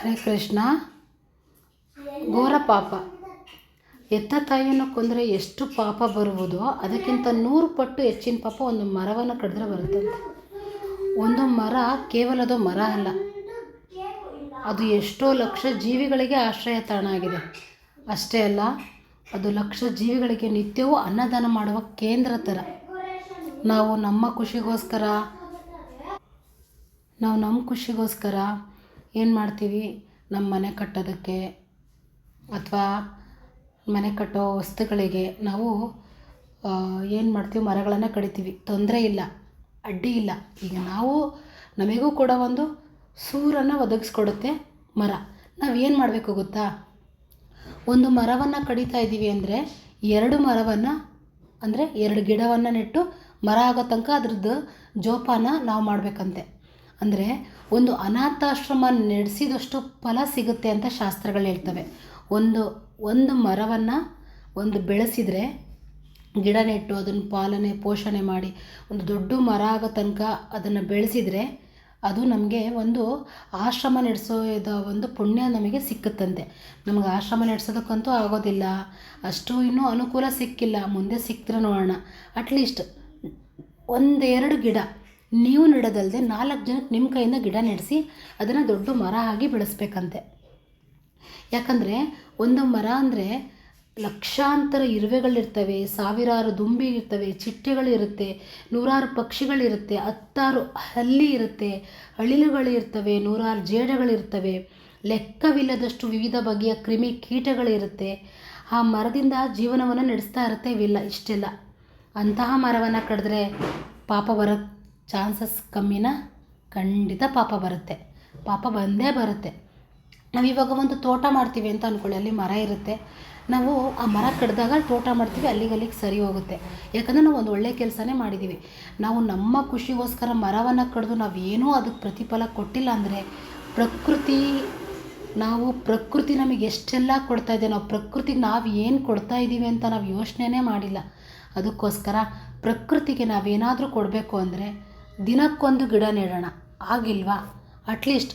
ಹರೇ ಕೃಷ್ಣ. ಘೋರ ಪಾಪ. ಎತ್ತ ತಾಯಿಯನ್ನು ಕೊಂದರೆ ಎಷ್ಟು ಪಾಪ ಬರುವುದೋ ಅದಕ್ಕಿಂತ ನೂರು ಪಟ್ಟು ಹೆಚ್ಚಿನ ಪಾಪ ಒಂದು ಮರವನ್ನು ಕಡಿದ್ರೆ ಬರುತ್ತಂತೆ. ಒಂದು ಮರ ಕೇವಲ ಅದು ಮರ ಅಲ್ಲ. ಅದು ಎಷ್ಟೋ ಲಕ್ಷ ಜೀವಿಗಳಿಗೆ ಆಶ್ರಯ ತಾಣ ಆಗಿದೆ ಅಷ್ಟೇ ಅಲ್ಲ, ಅದು ಲಕ್ಷ ಜೀವಿಗಳಿಗೆ ನಿತ್ಯವೂ ಅನ್ನದಾನ ಮಾಡುವ ಕೇಂದ್ರ ಥರ. ನಾವು ನಮ್ಮ ಖುಷಿಗೋಸ್ಕರ, ನಾವು ನಮ್ಮ ಖುಷಿಗೋಸ್ಕರ ಏನು ಮಾಡ್ತೀವಿ? ನಮ್ಮ ಮನೆ ಕಟ್ಟೋದಕ್ಕೆ ಅಥವಾ ಮನೆ ಕಟ್ಟೋ ವಸ್ತುಗಳಿಗೆ ನಾವು ಏನು ಮಾಡ್ತೀವಿ? ಮರಗಳನ್ನು ಕಡಿತೀವಿ. ತೊಂದರೆ ಇಲ್ಲ. ಅಡ್ಡಿ ಇಲ್ಲ. ಈಗ ನಾವು, ನಮಗೂ ಕೂಡ ಒಂದು ಸೂರನ್ನು ಒದಗಿಸ್ಕೊಡುತ್ತೆ ಮರ. ನಾವು ಏನು ಮಾಡಬೇಕು ಗೊತ್ತಾ? ಒಂದು ಮರವನ್ನು ಕಡಿತಾ ಇದ್ದೀವಿ ಅಂದರೆ ಎರಡು ಮರವನ್ನು, ಅಂದರೆ ಎರಡು ಗಿಡವನ್ನು ನೆಟ್ಟು ಮರ ಆಗೋ ತನಕ ಅದ್ರದ್ದು ಜೋಪಾನ ನಾವು ಮಾಡಬೇಕಂತೆ. ಅಂದರೆ ಒಂದು ಅನಾಥಾಶ್ರಮ ನಡೆಸಿದಷ್ಟು ಫಲ ಸಿಗುತ್ತೆ ಅಂತ ಶಾಸ್ತ್ರಗಳು ಹೇಳ್ತವೆ. ಒಂದು ಒಂದು ಮರವನ್ನು ಒಂದು ಬೆಳೆಸಿದರೆ ಗಿಡ ನೆಟ್ಟು ಅದನ್ನು ಪಾಲನೆ, ಪೋಷಣೆ ಮಾಡಿ ಒಂದು ದೊಡ್ಡ ಮರ ಆಗೋ ತನಕ ಅದನ್ನು ಬೆಳೆಸಿದರೆ ಅದು ನಮಗೆ ಒಂದು ಆಶ್ರಮ ನಡೆಸೋದ ಒಂದು ಪುಣ್ಯ ನಮಗೆ ಸಿಕ್ಕುತ್ತಂತೆ. ನಮಗೆ ಆಶ್ರಮ ನಡೆಸೋದಕ್ಕಂತೂ ಆಗೋದಿಲ್ಲ. ಅಷ್ಟು ಇನ್ನೂ ಅನುಕೂಲ ಸಿಕ್ಕಿಲ್ಲ. ಮುಂದೆ ಸಿಕ್ತರೆ ನೋಡೋಣ ಅಟ್ಲೀಸ್ಟ್ ಒಂದೆರಡು ಗಿಡ ನೀವು ನೆಡೋದಲ್ಲದೆ ನಾಲ್ಕು ಜನಕ್ಕೆ ನಿಮ್ಮ ಕೈಯಿಂದ ಗಿಡ ನೆಡೆಸಿ ಅದನ್ನು ದೊಡ್ಡ ಮರ ಆಗಿ ಬೆಳೆಸ್ಬೇಕಂತೆ. ಯಾಕಂದರೆ ಒಂದು ಮರ ಅಂದರೆ ಲಕ್ಷಾಂತರ ಇರುವೆಗಳಿರ್ತವೆ, ಸಾವಿರಾರು ದುಂಬಿ ಇರ್ತವೆ, ಚಿಟ್ಟೆಗಳಿರುತ್ತೆ, ನೂರಾರು ಪಕ್ಷಿಗಳಿರುತ್ತೆ, ಹತ್ತಾರು ಹಲ್ಲಿ ಇರುತ್ತೆ, ಅಳಿಲುಗಳಿರ್ತವೆ, ನೂರಾರು ಜೇಡಗಳಿರ್ತವೆ, ಲೆಕ್ಕವಿಲ್ಲದಷ್ಟು ವಿವಿಧ ಬಗೆಯ ಕ್ರಿಮಿ ಕೀಟಗಳಿರುತ್ತೆ. ಆ ಮರದಿಂದ ಜೀವನವನ್ನು ನಡೆಸ್ತಾ ಇರುತ್ತೆ ಇವಿಲ್ಲ ಇಷ್ಟೆಲ್ಲ. ಅಂತಹ ಮರವನ್ನು ಕಡಿದ್ರೆ ಪಾಪ ಬರೋ ಚಾನ್ಸಸ್ ಕಮ್ಮಿನ ಖಂಡಿತ ಪಾಪ ಬರುತ್ತೆ. ಪಾಪ ಬಂದೇ ಬರುತ್ತೆ. ನಾವು ಇವಾಗ ಒಂದು ತೋಟ ಮಾಡ್ತೀವಿ ಅಂತ ಅಂದ್ಕೊಳ್ಳಿ ಅಲ್ಲಿ ಮರ ಇರುತ್ತೆ. ನಾವು ಆ ಮರ ಕಡ್ದಾಗ ತೋಟ ಮಾಡ್ತೀವಿ, ಅಲ್ಲಿಗೆ ಅಲ್ಲಿಗೆ ಸರಿ ಹೋಗುತ್ತೆ. ಯಾಕಂದರೆ ನಾವು ಒಂದು ಒಳ್ಳೆಯ ಕೆಲಸನೇ ಮಾಡಿದ್ದೀವಿ ನಾವು ನಮ್ಮ ಖುಷಿಗೋಸ್ಕರ ಮರವನ್ನು ಕಡಿದು ನಾವು ಏನೂ ಅದಕ್ಕೆ ಪ್ರತಿಫಲ ಕೊಟ್ಟಿಲ್ಲ ಅಂದರೆ ಪ್ರಕೃತಿ, ನಾವು ಪ್ರಕೃತಿ ನಮಗೆ ಎಷ್ಟೆಲ್ಲ ಕೊಡ್ತಾ ಇದೆ, ನಾವು ಪ್ರಕೃತಿಗೆ ನಾವು ಏನು ಕೊಡ್ತಾ ಇದ್ದೀವಿ ಅಂತ ನಾವು ಯೋಚನೆನೇ ಮಾಡಿಲ್ಲ. ಅದಕ್ಕೋಸ್ಕರ ಪ್ರಕೃತಿಗೆ ನಾವೇನಾದರೂ ಕೊಡಬೇಕು ಅಂದರೆ ದಿನಕ್ಕೊಂದು ಗಿಡ ನೆಡೋಣ. ಆಗಿಲ್ವಾ? ಅಟ್ಲೀಸ್ಟ್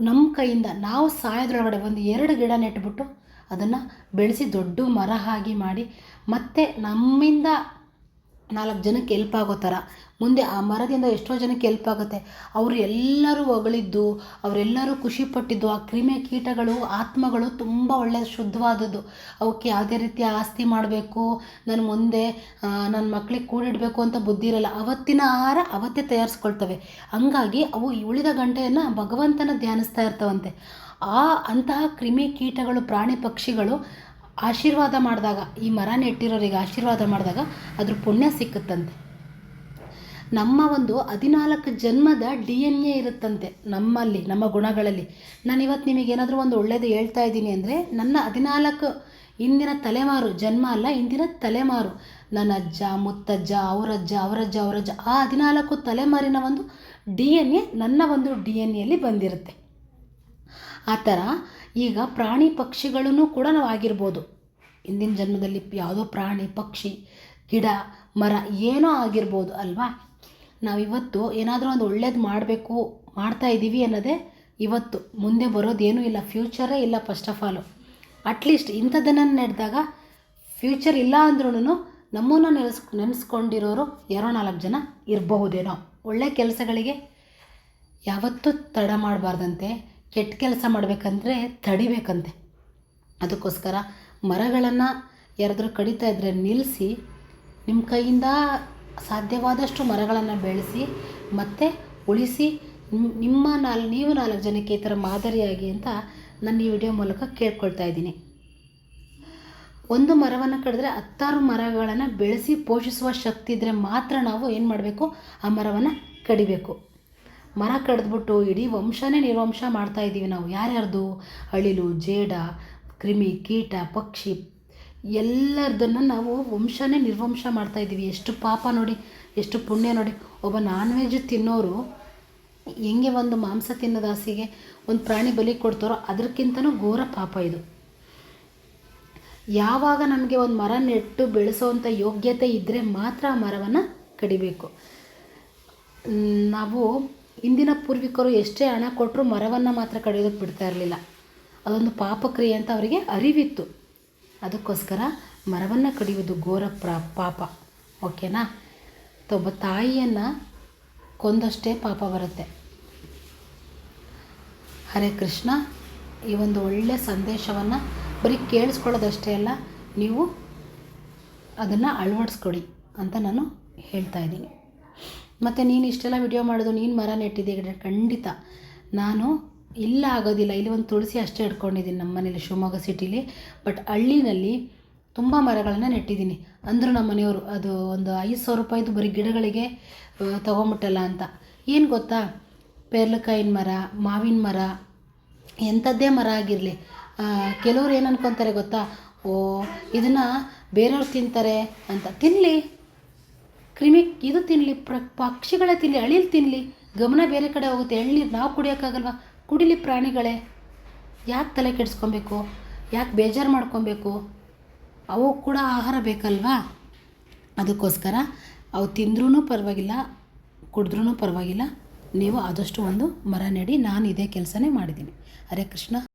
ನಮ್ಮ ಕೈಯಿಂದ ನಾವು ಸಾಯೋದ್ರೊಳಗಡೆ ಒಂದು ಎರಡು ಗಿಡ ನೆಟ್ಬಿಟ್ಟು ಅದನ್ನು ಬೆಳೆಸಿ ದೊಡ್ಡ ಮರ ಆಗಿ ಮಾಡಿ ಮತ್ತೆ ನಮ್ಮಿಂದ ನಾಲ್ಕು ಜನಕ್ಕೆ ಎಲ್ಪ್ ಆಗೋ ಥರ ಮುಂದೆ ಆ ಮರದಿಂದ ಎಷ್ಟೋ ಜನಕ್ಕೆ ಎಲ್ಪ್ ಆಗುತ್ತೆ. ಅವರು ಎಲ್ಲರೂ ಹೊಗಳಿದ್ದು, ಅವರೆಲ್ಲರೂ ಖುಷಿಪಟ್ಟಿದ್ದು ಆ ಕ್ರಿಮಿ ಕೀಟಗಳು, ಆತ್ಮಗಳು ತುಂಬ ಒಳ್ಳೆಯ ಶುದ್ಧವಾದದ್ದು. ಅವಕ್ಕೆ ಯಾವುದೇ ರೀತಿಯ ಆಸ್ತಿ ಮಾಡಬೇಕು, ನಾನು ಮುಂದೆ ನನ್ನ ಮಕ್ಳಿಗೆ ಕೂಡಿಡಬೇಕು ಅಂತ ಬುದ್ಧಿ ಇರಲ್ಲ. ಅವತ್ತಿನ ಆಹಾರ ಅವತ್ತೇ ತಯಾರಿಸ್ಕೊಳ್ತವೆ. ಹಂಗಾಗಿ ಅವು ಉಳಿದ ಗಂಟೆಯನ್ನು ಭಗವಂತನ ಧ್ಯಾನಿಸ್ತಾ ಇರ್ತವಂತೆ. ಆ ಅಂತಹ ಕ್ರಿಮಿ ಕೀಟಗಳು, ಪ್ರಾಣಿ ಪಕ್ಷಿಗಳು ಆಶೀರ್ವಾದ ಮಾಡಿದಾಗ, ಈ ಮರ ನೆಟ್ಟಿರೋರಿಗೆ ಆಶೀರ್ವಾದ ಮಾಡಿದಾಗ ಅದ್ರ ಪುಣ್ಯ ಸಿಕ್ಕುತ್ತಂತೆ. ನಮ್ಮ ಒಂದು ಹದಿನಾಲ್ಕು ಜನ್ಮದ ಡಿ ಎನ್ ಎ ಇರುತ್ತಂತೆ, ನಮ್ಮಲ್ಲಿ, ನಮ್ಮ ಗುಣಗಳಲ್ಲಿ. ನಾನು ಇವತ್ತು ನಿಮಗೇನಾದರೂ ಒಂದು ಒಳ್ಳೆಯದು ಹೇಳ್ತಾ ಇದ್ದೀನಿ ಅಂದರೆ, ನನ್ನ ಹದಿನಾಲ್ಕು ಇಂದಿನ ತಲೆಮಾರು, ಜನ್ಮ ಅಲ್ಲ, ಇಂದಿನ ತಲೆಮಾರು. ನನ್ನ ಅಜ್ಜ, ಮುತ್ತಜ್ಜ, ಅವರಜ್ಜ ಅವರಜ್ಜ ಅವರಜ್ಜ, ಆ ಹದಿನಾಲ್ಕು ತಲೆಮಾರಿನ ಒಂದು ಡಿ ಎನ್ ಎ ನನ್ನ ಒಂದು ಡಿ ಎನ್ ಎಲ್ಲಿ ಬಂದಿರುತ್ತೆ. ಆ ಥರ ಈಗ ಪ್ರಾಣಿ ಪಕ್ಷಿಗಳನ್ನು ಕೂಡ ನಾವು ಆಗಿರ್ಬೋದು. ಹಿಂದಿನ ಜನ್ಮದಲ್ಲಿ ಯಾವುದೋ ಪ್ರಾಣಿ, ಪಕ್ಷಿ, ಗಿಡ, ಮರ ಏನೋ ಆಗಿರ್ಬೋದು ಅಲ್ವಾ? ನಾವಿವತ್ತು ಏನಾದರೂ ಒಂದು ಒಳ್ಳೇದು ಮಾಡಬೇಕು, ಮಾಡ್ತಾ ಇದ್ದೀವಿ ಅನ್ನೋದೇ ಇವತ್ತು. ಮುಂದೆ ಬರೋದೇನೂ ಇಲ್ಲ, ಫ್ಯೂಚರೇ ಇಲ್ಲ first of all at least ಇಂಥದ್ದನ್ನು ನಡೆದಾಗ ಫ್ಯೂಚರ್ ಇಲ್ಲ ಅಂದ್ರೂ ನಮ್ಮನ್ನು ನೆನೆಸ್ ನೆನೆಸ್ಕೊಂಡಿರೋರು ಯಾರೋ ನಾಲ್ಕು ಜನ ಇರಬಹುದೇನೋ. ಒಳ್ಳೆಯ ಕೆಲಸಗಳಿಗೆ ಯಾವತ್ತೂ ತಡ ಮಾಡಬಾರ್ದಂತೆ. ಕೆಟ್ಟ ಕೆಲಸ ಮಾಡಬೇಕಂದ್ರೆ ತಡಿಬೇಕಂತೆ. ಅದಕ್ಕೋಸ್ಕರ ಮರಗಳನ್ನು ಯಾರಾದರೂ ಕಡಿತಾ ಇದ್ದರೆ ನಿಲ್ಲಿಸಿ ನಿಮ್ಮ ಕೈಯಿಂದ ಸಾಧ್ಯವಾದಷ್ಟು ಮರಗಳನ್ನು ಬೆಳೆಸಿ, ಮತ್ತು ಉಳಿಸಿ ನಿಮ್ಮ ನಾಲ್, ನೀವು ನಾಲ್ಕು ಜನಕ್ಕೆ ಈ ಥರ ಮಾದರಿಯಾಗಿ ಅಂತ ನಾನು ಈ ವಿಡಿಯೋ ಮೂಲಕ ಕೇಳ್ಕೊಳ್ತಾ ಇದ್ದೀನಿ. ಒಂದು ಮರವನ್ನು ಕಡಿದ್ರೆ ಹತ್ತಾರು ಮರಗಳನ್ನು ಬೆಳೆಸಿ ಪೋಷಿಸುವ ಶಕ್ತಿ ಇದ್ದರೆ ಮಾತ್ರ ನಾವು ಏನು ಮಾಡಬೇಕು? ಆ ಮರವನ್ನು ಕಡಿಬೇಕು. ಮರ ಕಡಿದ್ಬಿಟ್ಟು ಇಡೀ ವಂಶನೇ ನಿರ್ವಂಶ ಮಾಡ್ತಾ ಇದ್ದೀವಿ ನಾವು. ಯಾರ್ಯಾರ್ದು? ಅಳಿಲು, ಜೇಡ, ಕ್ರಿಮಿ, ಕೀಟ, ಪಕ್ಷಿ, ಎಲ್ಲರದನ್ನು ನಾವು ವಂಶನೇ ನಿರ್ವಂಶ ಮಾಡ್ತಾ ಇದ್ದೀವಿ. ಎಷ್ಟು ಪಾಪ ನೋಡಿ, ಎಷ್ಟು ಪುಣ್ಯ ನೋಡಿ. ಒಬ್ಬ ನಾನ್ ವೆಜ್ ತಿನ್ನೋರು ಹೆಂಗೆ ಒಂದು ಮಾಂಸ ತಿನ್ನೋದು ಆಸೆಗೆ ಒಂದು ಪ್ರಾಣಿ ಬಲಿ ಕೊಡ್ತಾರೋ ಅದಕ್ಕಿಂತನೂ ಘೋರ ಪಾಪ ಇದು. ಯಾವಾಗ ನಮಗೆ ಒಂದು ಮರ ನೆಟ್ಟು ಬೆಳೆಸೋವಂಥ ಯೋಗ್ಯತೆ ಇದ್ದರೆ ಮಾತ್ರ ಆ ಮರವನ್ನು ಕಡಿಬೇಕು. ನಾವು ಇಂದಿನ ಪೂರ್ವಿಕರು ಎಷ್ಟೇ ಹಣ ಕೊಟ್ಟರು ಮರವನ್ನು ಮಾತ್ರ ಕಡಿಯೋದಕ್ಕೆ ಬಿಡ್ತಾ ಇರಲಿಲ್ಲ. ಅದೊಂದು ಪಾಪಕ್ರಿಯೆ ಅಂತ ಅವರಿಗೆ ಅರಿವಿತ್ತು. ಅದಕ್ಕೋಸ್ಕರ ಮರವನ್ನು ಕಡಿಯೋದು ಘೋರ ಪ್ರ, ಪಾಪ. ಓಕೆನಾ? ಒಬ್ಬ ತಾಯಿಯನ್ನು ಕೊಂದಷ್ಟೇ ಪಾಪ ಬರುತ್ತೆ. ಹರೇ ಕೃಷ್ಣ, ಈ ಒಂದು ಒಳ್ಳೆಯ ಸಂದೇಶವನ್ನು ಬರೀ ಕೇಳಿಸ್ಕೊಳ್ಳೋದಷ್ಟೇ ಅಲ್ಲ, ನೀವು ಅದನ್ನು ಅಳವಡಿಸ್ಕೊಡಿ ಅಂತ ನಾನು ಹೇಳ್ತಾ ಇದ್ದೀನಿ. ಮತ್ತು ನೀನು ಇಷ್ಟೆಲ್ಲ ವಿಡಿಯೋ ಮಾಡೋದು, ನೀನು ಮರ ನೆಟ್ಟಿದ್ದೀಯ ಖಂಡಿತ. ನಾನು ಇಲ್ಲ ಆಗೋದಿಲ್ಲ, ಇಲ್ಲಿ ಒಂದು ತುಳಸಿ ಅಷ್ಟೇ ಇಟ್ಕೊಂಡಿದ್ದೀನಿ ನಮ್ಮ ಮನೇಲಿ ಶಿವಮೊಗ್ಗ ಸಿಟಿಲಿ ಬಟ್ ಹಳ್ಳಿನಲ್ಲಿ ತುಂಬ ಮರಗಳನ್ನ ನೆಟ್ಟಿದ್ದೀನಿ. ಅಂದರು ನಮ್ಮ ಮನೆಯವರು, ಅದು ಒಂದು ಐದು ಸಾವಿರ ರೂಪಾಯಿದು ಬರೀ ಗಿಡಗಳಿಗೆ ತೊಗೊಂಬಿಟ್ಟಲ್ಲ ಅಂತ. ಏನು ಗೊತ್ತಾ? ಪೇರ್ಲಕಾಯಿನ ಮರ, ಮಾವಿನ ಮರ, ಎಂಥದ್ದೇ ಮರ ಆಗಿರಲಿ. ಕೆಲವ್ರು ಏನು ಅನ್ಕೊತಾರೆ ಗೊತ್ತಾ? ಓ, ಇದನ್ನು ಬೇರೆಯವ್ರು ತಿಂತಾರೆ ಅಂತ. ತಿನ್ನಲಿ ಕ್ರಿಮಿ, ಇದು ತಿನ್ನಲಿ ಪ್ರ ಪಕ್ಷಿಗಳೇ ತಿನ್ನಲಿ ಅಳಿಲ್ ತಿನ್ನಲಿ ಗಮನ ಬೇರೆ ಕಡೆ ಹೋಗುತ್ತೆ, ಎಳ್ನೀರು ನಾವು ಕುಡಿಯೋಕ್ಕಾಗಲ್ವಾ? ಕುಡಿಲಿ ಪ್ರಾಣಿಗಳೇ. ಯಾಕೆ ತಲೆ ಕೆಡಿಸ್ಕೊಬೇಕು? ಯಾಕೆ ಬೇಜಾರು ಮಾಡ್ಕೊಬೇಕು? ಅವು ಕೂಡ ಆಹಾರ ಬೇಕಲ್ವಾ? ಅದಕ್ಕೋಸ್ಕರ ಅವು ತಿಂದ್ರೂ ಪರವಾಗಿಲ್ಲ ಕುಡಿದ್ರೂ ಪರವಾಗಿಲ್ಲ. ನೀವು ಆದಷ್ಟು ಒಂದು ಮರ ನೆಡಿ, ನಾನು ಇದೇ ಕೆಲಸನೇ ಮಾಡಿದ್ದೀನಿ. ಹರೇ ಕೃಷ್ಣ.